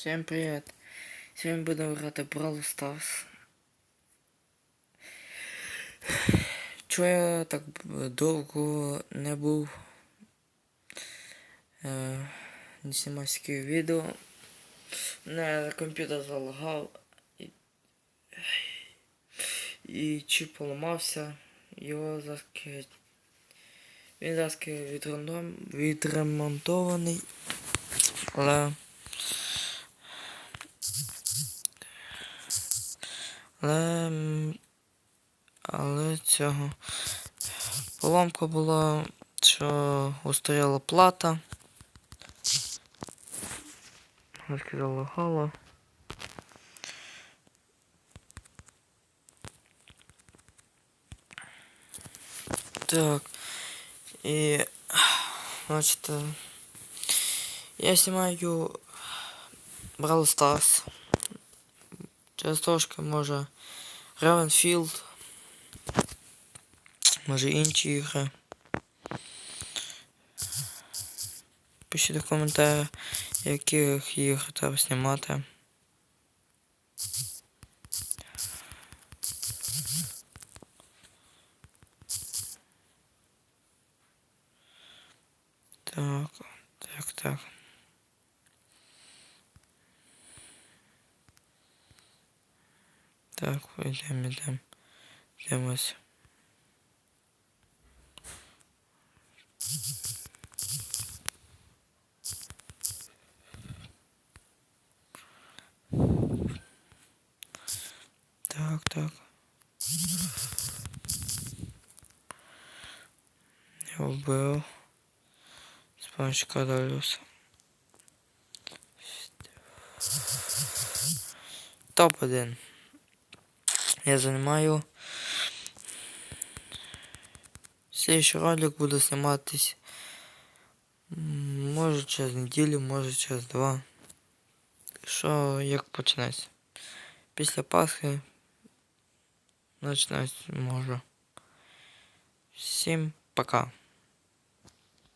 Всем привет! Сьогодні будемо грати в Brawl Stars. Чого я так б- довго не був е, не знімав такі відео. Мене комп'ютер залагав і, і чіп поламався. Його заски... Він заски відремонтований. Але Але, але цього поломка була, що устаріла плата. Як сказала Гала. Так. І значить, е, я знімаю Brawl Stars. Через трошки може Ravenfield. Може інші ігри. Пишіть в коментарях, яких ігр треба знімати. Так, так, так. Так, йдемо, йдемо. Йдемось. Так, так. Я вбив. Спанчика Дариуса. Топ-1. Я занимаю. Следующий ролик буду зніматись. м, Може через неділю, може через два. Що як почнеться? Після Пасхи почнеться може. Всім пока.